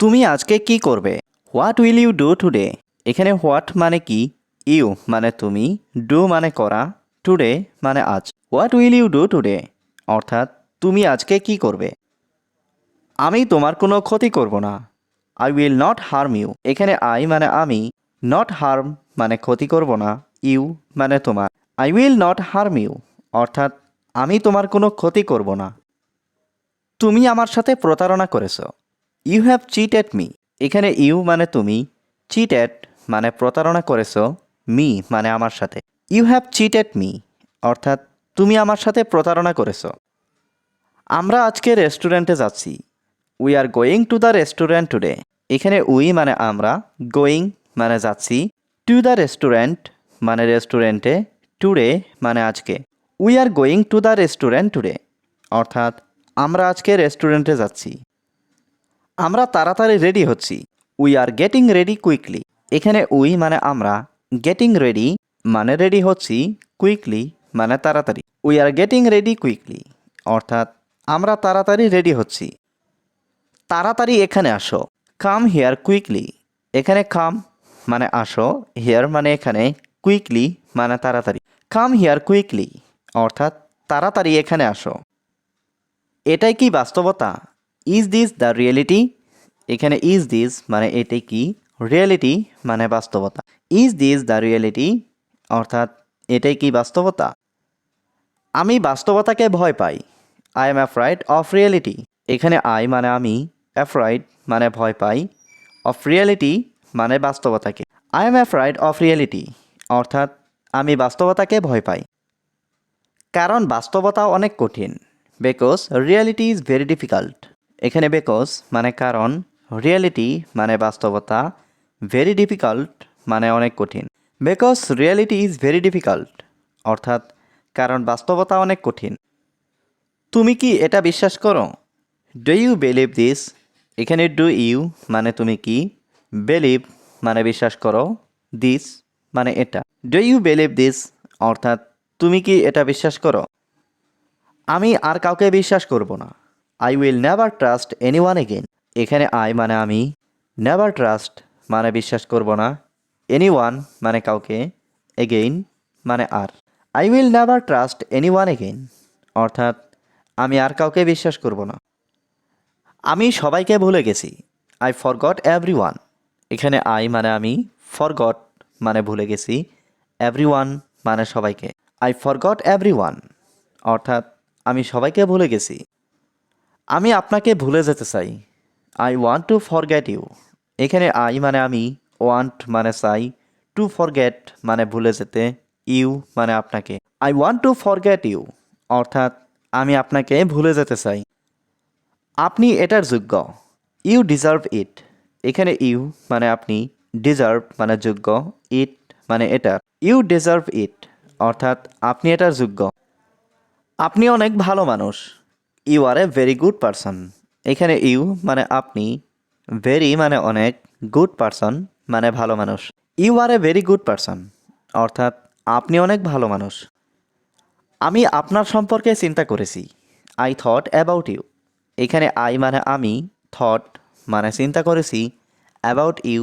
তুমি আজকে কি করবে? What will you do today এখানে হোয়াট মানে কি? ইউ মানে তুমি ডু মানে করা টুডে মানে আজ। What will you do today অর্থাৎ, তুমি আজকে কি করবে? আমি তোমার কোনো ক্ষতি করব না। I will not harm you এখানে আই মানে আমি নট হার্ম মানে ক্ষতি করব না। ইউ মানে তোমার। I will not harm you অর্থাৎ, আমি তোমার কোনো ক্ষতি করব না। তুমি আমার সাথে প্রতারণা করেছ। You have cheat at me এখানে ইউ মানে তুমি চিট এট মানে প্রতারণা করেছ মি মানে আমার সাথে। You have cheat at me অর্থাৎ তুমি আমার সাথে প্রতারণা করেছ। আমরা আজকে রেস্টুরেন্টে যাচ্ছি। We are going to the restaurant today এখানে উই মানে আমরা গোয়িং মানে যাচ্ছি। টু দ্য রেস্টুরেন্ট মানে রেস্টুরেন্টে টুডে মানে আজকে। We are going to the restaurant today অর্থাৎ আমরা আজকে রেস্টুরেন্টে যাচ্ছি। আমরা তাড়াতাড়ি রেডি হচ্ছি। We are getting ready quickly এখানে উই মানে আমরা গেটিং রেডি মানে রেডি হচ্ছি কুইকলি মানে তাড়াতাড়ি। We are getting ready quickly অর্থাৎ আমরা তাড়াতাড়ি রেডি হচ্ছি। তাড়াতাড়ি এখানে আসো। কাম হেয়ার কুইকলি এখানে কাম মানে আসো হেয়ার মানে এখানে কুইকলি মানে তাড়াতাড়ি। কাম হেয়ার কুইকলি অর্থাৎ তাড়াতাড়ি এখানে আসো। এটাই কি বাস্তবতা? ইজ দিস দ্য রিয়েলিটি এখানে ইজ দিস মানে এটাই কি? রিয়েলিটি মানে বাস্তবতা। ইজ দিস দ্য রিয়েলিটি অর্থাৎ এটাই কি বাস্তবতা? আমি বাস্তবতাকে ভয় পাই। I am afraid of reality এখানে আই মানে আমি অ্যাফ্রাইড মানে ভয় পাই। অফ রিয়েলিটি মানে বাস্তবতাকে। I am afraid of reality অর্থাৎ আমি বাস্তবতাকে ভয় পাই। কারণ বাস্তবতা অনেক কঠিন। Because reality is very difficult এখানে বিকজ মানে কারণ রিয়েলিটি মানে বাস্তবতা ভেরি ডিফিকাল্ট মানে অনেক কঠিন। Because reality is very difficult অর্থাৎ কারণ বাস্তবতা অনেক কঠিন। তুমি কি এটা বিশ্বাস করো? ডু ইউ বিলিভ দিস এখানে ডু ইউ মানে তুমি কি? বিলিভ মানে বিশ্বাস করো। দিস মানে এটা। ডু ইউ বিলিভ দিস অর্থাৎ তুমি কি এটা বিশ্বাস করো? আমি আর কাউকে বিশ্বাস করব না। I will never trust anyone again এখানে আই মানে আমি। নেভার ট্রাস্ট মানে বিশ্বাস করব না। এনি ওয়ান মানে কাউকে। এগেইন মানে আর। I will never trust anyone again অর্থাৎ, আমি আর কাউকে বিশ্বাস করব না। আমি সবাইকে ভুলে গেছি। আই ফরগট এভরি ওয়ান এখানে আই মানে আমি। ফরগট মানে ভুলে গেছি। এভরি ওয়ান মানে সবাইকে। আই ফরগট এভরি ওয়ান অর্থাৎ, আমি সবাইকে ভুলে গেছি। আমি আপনাকে ভুলে যেতে চাই। I want to forget you এখানে আই মানে আমি ওয়ান্ট মানে চাই। টু ফরগেট মানে ভুলে যেতে ইউ মানে আপনাকে। I want to forget you অর্থাৎ, আমি আপনাকে ভুলে যেতে চাই। আপনি এটার যোগ্য। ইউ ডিজার্ভ ইট এখানে ইউ মানে আপনি ডিজার্ভ মানে যোগ্য। ইট মানে এটা। ইউ ডিজার্ভ ইট অর্থাৎ, আপনি এটার যোগ্য। আপনি অনেক ভালো মানুষ। You are a very good person এখানে ইউ মানে আপনি ভেরি মানে অনেক গুড পারসন মানে ভালো মানুষ। You are a very good person অর্থাৎ আপনি অনেক ভালো মানুষ। আমি আপনার সম্পর্কে চিন্তা করেছি। আই থট অ্যাবাউট ইউ এখানে আই মানে আমি থট মানে চিন্তা করেছি অ্যাবাউট ইউ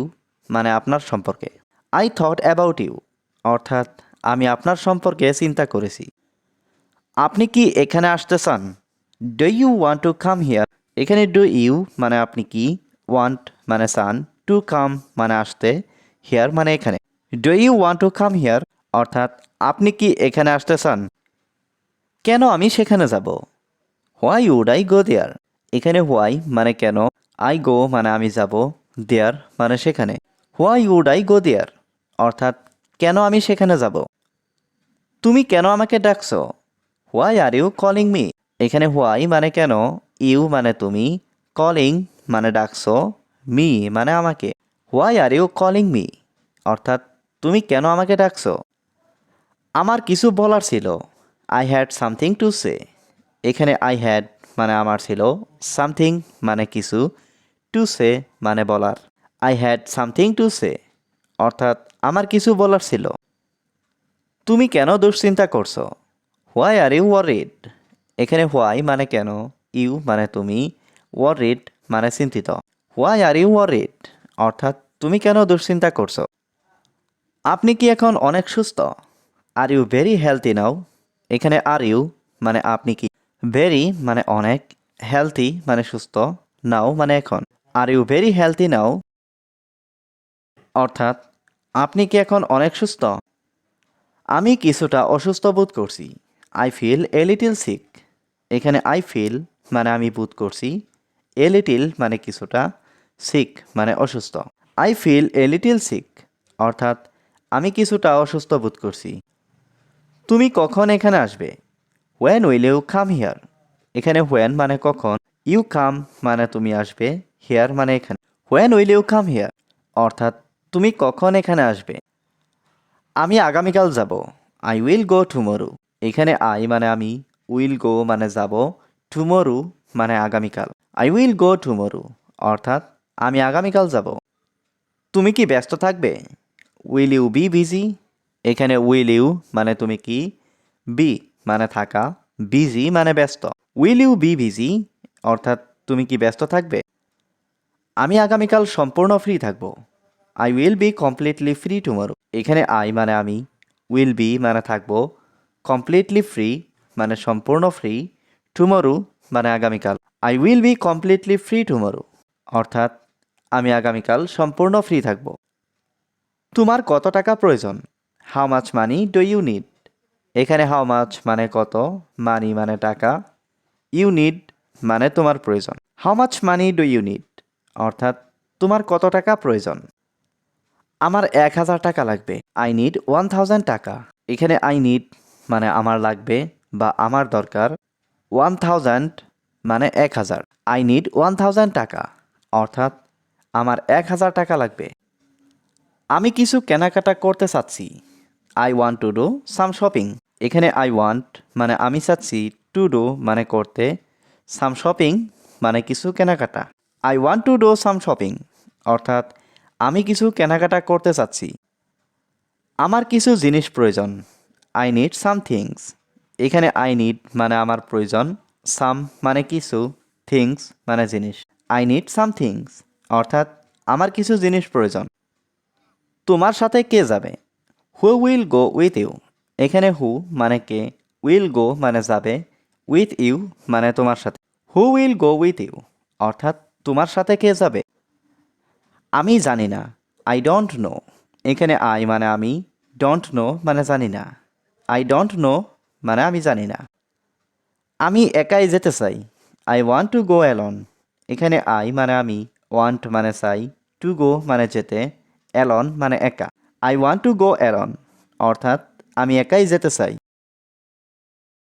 মানে আপনার সম্পর্কে। আই থট অ্যাবাউট ইউ অর্থাৎ আমি আপনার সম্পর্কে চিন্তা করেছি। আপনি কি এখানে আসতে চান? Do you want to come here এখানে ডু ইউ মানে আপনি কি? ওয়ান্ট মানে চান টু কাম মানে আসতে। হিয়ার মানে এখানে। Do you want to come here অর্থাৎ আপনি কি এখানে আসতে চান? কেন আমি সেখানে যাব? Why would I go there এখানে হোয়াই মানে কেন? আই গো মানে আমি যাব। দেয়ার মানে সেখানে। Why would I go there অর্থাৎ কেন আমি সেখানে যাব? তুমি কেন আমাকে ডাকছো? Why are you calling me এখানে হোয়াই মানে কেন? ইউ মানে তুমি কলিং মানে ডাকছো মি মানে আমাকে। Why are you calling me অর্থাৎ তুমি কেন আমাকে ডাকছো? আমার কিছু বলার ছিল। I had something to say এখানে আই হ্যাড মানে আমার ছিল। সামথিং মানে কিছু। টু সে মানে বলার। I had something to say অর্থাৎ আমার কিছু বলার ছিল। তুমি কেন দুশ্চিন্তা করছ? হোয়াই আর ইউ ওয়ারিড এখানে হোয়াই মানে কেন? ইউ মানে তুমি ওয়ারিড মানে চিন্তিত। হোয়াই আর ইউ ওয়ারিড অর্থাৎ তুমি কেন দুশ্চিন্তা করছ? আপনি কি এখন অনেক সুস্থ? Are you very healthy now এখানে আর ইউ মানে আপনি কি? ভেরি মানে অনেক হেলথি মানে সুস্থ নাও মানে এখন। Are you very healthy now অর্থাৎ আপনি কি এখন অনেক সুস্থ? আমি কিছুটা অসুস্থ বোধ করছি। I feel a little sick এখানে আই ফিল মানে আমি বোধ করছি এ লিটিল মানে কিছুটা সিক মানে অসুস্থ। I feel a little sick অর্থাৎ আমি কিছুটা অসুস্থ বোধ করছি। তুমি কখন এখানে আসবে? When will you come here এখানে হোয়েন মানে কখন? ইউ কাম মানে তুমি আসবে হিয়ার মানে এখানে। When will you come here অর্থাৎ তুমি কখন এখানে আসবে? আমি আগামীকাল যাব। আই উইল গো টুমরু এখানে আই মানে আমি উইল গো মানে যাব টুমরু মানে আগামীকাল। আই উইল গো টুমরু অর্থাৎ আমি আগামীকাল যাব। তুমি কি ব্যস্ত থাকবে? উইল ইউ বি বিজি এখানে উইল ইউ মানে তুমি কি? বি মানে থাকা। বিজি মানে ব্যস্ত। উইল ইউ বি বিজি অর্থাৎ তুমি কি ব্যস্ত থাকবে? আমি আগামীকাল সম্পূর্ণ ফ্রি থাকব। I will be completely free tomorrow এখানে আই মানে আমি। উইল বি মানে থাকব। কমপ্লিটলি ফ্রি মানে সম্পূর্ণ ফ্রি টুমরো মানে আগামীকাল। I will be completely free tomorrow অর্থাৎ, আমি আগামীকাল সম্পূর্ণ ফ্রি থাকব। তোমার কত টাকা প্রয়োজন? How much money do you need এখানে হাউ মাছ মানে কত? মানি মানে টাকা। ইউ নিড মানে তোমার প্রয়োজন। How much money do you need অর্থাৎ, তোমার কত টাকা প্রয়োজন? আমার এক হাজার টাকা লাগবে। আই নিড ওয়ান থাউজেন্ড টাকা। এখানে আই নিড মানে আমার লাগবে বা আমার দরকার ওয়ান থাউজেন্ড মানে এক হাজার। আই নিড ওয়ান থাউজেন্ড টাকা। অর্থাৎ আমার এক হাজার টাকা লাগবে। আমি কিছু কেনাকাটা করতে চাচ্ছি। I want to do some shopping এখানে আই ওয়ান্ট মানে আমি চাচ্ছি টু ডু মানে করতে। সাম শপিং মানে কিছু কেনাকাটা। I want to do some shopping অর্থাৎ আমি কিছু কেনাকাটা করতে চাচ্ছি। আমার কিছু জিনিস প্রয়োজন। আই নিড সাম থিংস এখানে আই নিড মানে আমার প্রয়োজন সাম মানে কিছু থিংস মানে জিনিস। আই নিড সাম থিংস অর্থাৎ আমার কিছু জিনিস প্রয়োজন। তোমার সাথে কে যাবে? Who will go with you এখানে হু মানে কে উইল গো মানে যাবে উইথ ইউ মানে তোমার সাথে। Who will go with you অর্থাৎ তোমার সাথে কে যাবে? আমি জানি না আই ডোন্ট নো এখানে আই মানে আমি ডোন্ট নো মানে জানি না। আই ডোন্ট নো মানে আমি জানি না। আমি একাই যেতে চাই। I want to go alone এখানে আই মানে আমি ওয়ান্ট মানে চাই টু গো মানে যেতে অ্যালন মানে একা। I want to go alone অর্থাৎ আমি একাই যেতে চাই।